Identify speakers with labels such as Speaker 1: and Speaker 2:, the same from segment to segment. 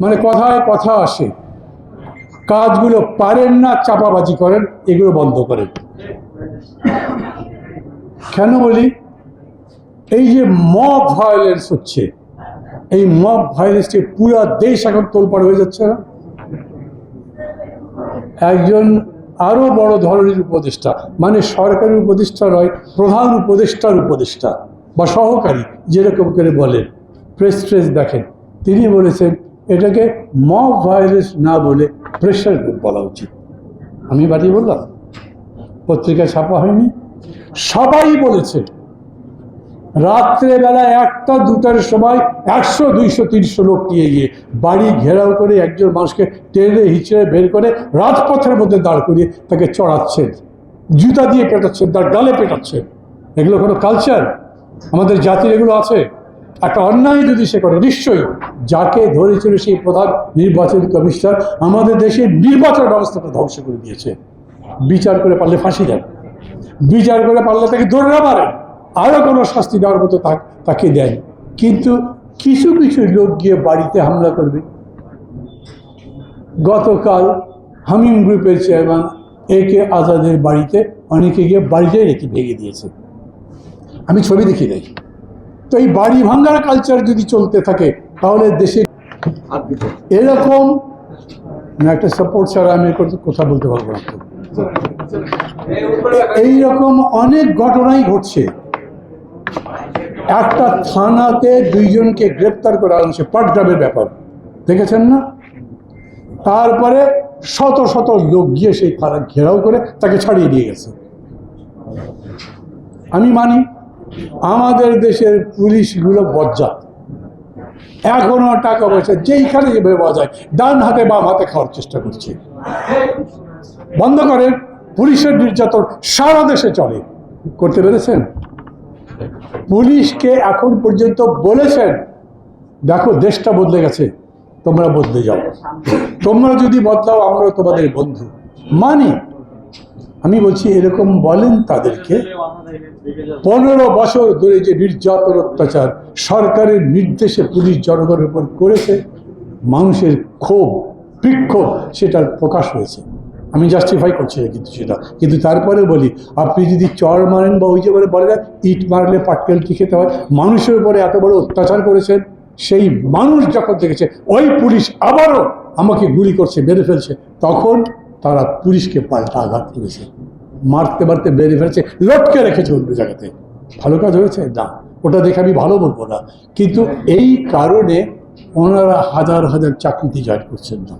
Speaker 1: মানে কথায় কথা আসে। কাজগুলো পারেন না, চাপাবাজি করেন, এগুলো বন্ধ করেন। কেন বলি? এই যে মব ভায়োলেন্স হচ্ছে, এই মব ভায়োলেন্সে পুরো দেশ এখন তোলপাড় হয়ে যাচ্ছে না? একজন আরও বড় ধরনের উপদেষ্টা মানে সরকারি উপদেষ্টা নয়, প্রধান উপদেষ্টার উপদেষ্টা বা সহকারী, যেরকম করে বলেন প্রেস ট্রেস দেখেন। তিনি বলেছেন এটাকে মব ভায়োলেন্স না বলে প্রেশার গ্রুপ বলা উচিত। আমি বাড়ি বললাম, পত্রিকা ছাপা হয়নি। সবাই বলেছে, রাত্রেবেলা একটা, দুটার সময় একশো, দুইশো, তিনশো লোক নিয়ে গিয়ে বাড়ি ঘেরাও করে একজন মানুষকে টেনে হিচড়ে বের করে রাজপথের মধ্যে দাঁড় করিয়ে তাকে চড়াচ্ছেন। জুতা দিয়ে পেটাচ্ছেন, তার গালে পেটাচ্ছেন। এগুলো কোনো কালচার আমাদের জাতির এগুলো আছে? একটা অন্যায় যদি সে করে, নিশ্চয়ই যাকে ধরেছিল সেই প্রধান নির্বাচন কমিশনার আমাদের দেশের নির্বাচন ব্যবস্থাটা ধ্বংস করে দিয়েছে। বিচার করে পারলে ফাঁসি দেন। বিচার করে পারলে তাকে ধরে না মারেন। আরও কোনো শাস্তি দেওয়ার মতো তাকে দেন। কিন্তু কিছু কিছু লোক গিয়ে বাড়িতে হামলা করবে। গতকাল হামিম গ্রুপের চেয়ারম্যান এ কে আজাদের বাড়িতে অনেকে গিয়ে বাড়িটাই রেখে ভেঙে দিয়েছে। আমি ছবি দেখি দেয় তো এই বাড়ি ভাঙ্গার কালচার যদি চলতে থাকে, তাহলে দেশে এরকম একটা সাপোর্ট ছাড়া আমি কথা- বলতে পারব না। এইরকম অনেক ঘটনাই ঘটছে। একটা থানাতে দুইজনকে গ্রেপ্তার করা হয়েছে, পাটগ্রামের ব্যাপার। দেখেছেন না? তারপরে শত শত লোক গিয়ে সেই থানা ঘেরাও করে তাকে ছাড়িয়ে দিয়ে গেছে। আমি মানি আমাদের দেশের পুলিশগুলো বজ্জাত। এখনও টাকা পয়সা যেইখানে যেভাবে পাওয়া যায়, ডান হাতে, বাম হাতে খাওয়ার চেষ্টা করছে। বন্ধ করে পুলিশের নির্যাতন সারা দেশে চলে। করতে পেরেছেন? পুলিশকে এখন পর্যন্ত বলেছেন, দেখো, দেশটা বদলে গেছে, তোমরা বদলে যাও। তোমরা যদি বদলাও, আমরাও তোমাদের বন্ধু। মানি আমি বলছি, এরকম বলেন তাদেরকে। পনেরো বছর ধরে যে নির্যাতন, অত্যাচার সরকারের নির্দেশে পুলিশ জনগণের উপর করেছে, মানুষের ক্ষোভ, বিক্ষোভ সেটার প্রকাশ হয়েছে। আমি জাস্টিফাই করছি না কিন্তু সেটা। কিন্তু তারপরে বলি, আপনি যদি চর মারেন বা ওই যে বলে বলে ইট মারলে পাটকেল কি খেতে হয়? মানুষের উপরে এত বড় অত্যাচার করেছেন, সেই মানুষ যখন দেখেছে, ওই পুলিশ আবারও আমাকে গুলি করছে, মেরে ফেলছে, তখন তারা পুলিশকে পাল্টা আঘাত করেছে। মারতে মারতে বেড়ে ফেলেছে, লটকে রেখেছে অন্য জায়গাতে। ভালো কাজ হয়েছে? না। ওটা দেখে আমি ভালো বলব না। কিন্তু এই কারণে ওনারা হাজার হাজার চাকরিতে জয়েন করছেন না।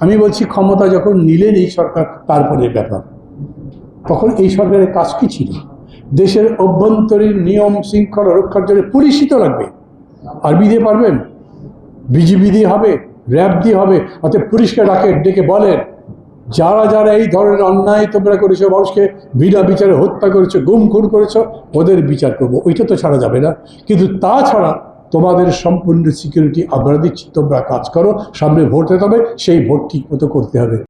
Speaker 1: আমি বলছি, ক্ষমতা যখন নিলেন এই সরকার, তারপরে ব্যাপার। তখন এই সরকারের কাজ কি ছিল? দেশের অভ্যন্তরীণ নিয়ম শৃঙ্খলা রক্ষার জন্য পুলিশই তো লাগবে। আরবি দিয়ে পারবেন? বিজিবি দিয়ে হবে। র্যাব দিয়ে হবে অর্থাৎ পুলিশকে ডাকে, ডেকে বলেন যারা যারা এই ধরনের অন্যায় তোমরা করেছ, মানুষকে বিনা বিচারে হত্যা করেছ, গুম খুন করেছ, ওদের বিচার করব। ওইটা তো ছাড়া যাবে না। কিন্তু তাছাড়া তোমাদের সম্পূর্ণ সিকিউরিটি আমরা দিচ্ছি। তোমরা কাজ করো, সামনে ভোট হতে হবে, সেই ভোট ঠিক মতো করতে হবে।